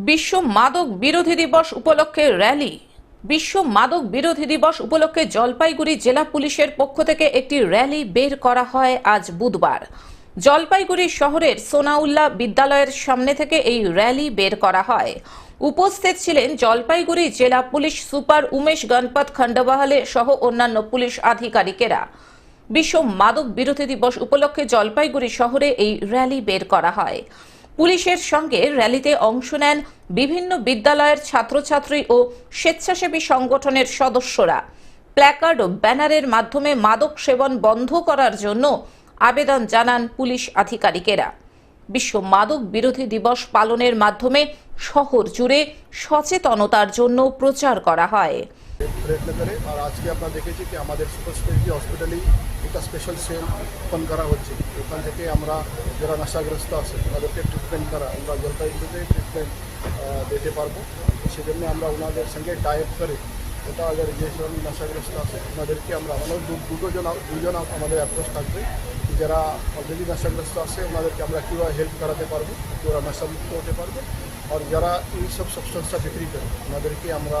বিশ্ব মাদক বিরোধী দিবস উপলক্ষে র্যালি। বিশ্ব মাদক বিরোধী দিবস উপলক্ষে জলপাইগুড়ি জেলা পুলিশের পক্ষ থেকে একটি র্যালি বের করা হয় আজ বুধবার। জলপাইগুড়ি শহরের সোনাউল্লাহ বিদ্যালয়ের সামনে থেকে এই র্যালি বের করা হয়। উপস্থিত ছিলেন জলপাইগুড়ি জেলা পুলিশ সুপার উমেশ গণপত খণ্ডবাহালে সহ অন্যান্য পুলিশ আধিকারিকেরা। বিশ্ব মাদক বিরোধী দিবস উপলক্ষে জলপাইগুড়ি শহরে এই র্যালি বের করা হয়। পুলিশের সঙ্গে র্যালিতে অংশ নেন বিভিন্ন বিদ্যালয়ের ছাত্রছাত্রী ও স্বেচ্ছাসেবী সংগঠনের সদস্যরা। প্ল্যাকার্ড ও ব্যানারের মাধ্যমে মাদক সেবন বন্ধ করার জন্য আবেদন জানান পুলিশ আধিকারিকেরা। বিশ্ব মাদক বিরোধী দিবস পালনের মাধ্যমে শহর জুড়ে সচেতনতার জন্য প্রচার করা হয়। প্রয়ত্ন করে। আর আজকে আপনারা দেখেছি কি আমাদের সুপার স্পেশালিটি হসপিটালেই একটা স্পেশাল সেল ওপেন করা হচ্ছে। ওখান থেকে আমরা যারা নেশাগ্রস্ত আছে, তাদেরকে ট্রিটমেন্ট করা, আমরা জলপাইগুড়িতে ট্রিটমেন্ট দিতে পারব। সেজন্য আমরা ওনাদের সঙ্গে টাইপ করে ওটা আগে যেসব নেশাগ্রস্ত আছে, ওনাদেরকে আমরা আমাদের দুটো জন, দুজন আমাদের অ্যাপ্রোচ থাকবে। যারা অলরেডি নেশাগ্রস্ত আছে, ওনাদেরকে আমরা কীভাবে হেল্প করাতে পারব কি ওরা নেশামুক্ত হতে পারবে। আর যারা এইসব সাবস্টেন্সটা বিক্রি করে, ওনাদেরকে আমরা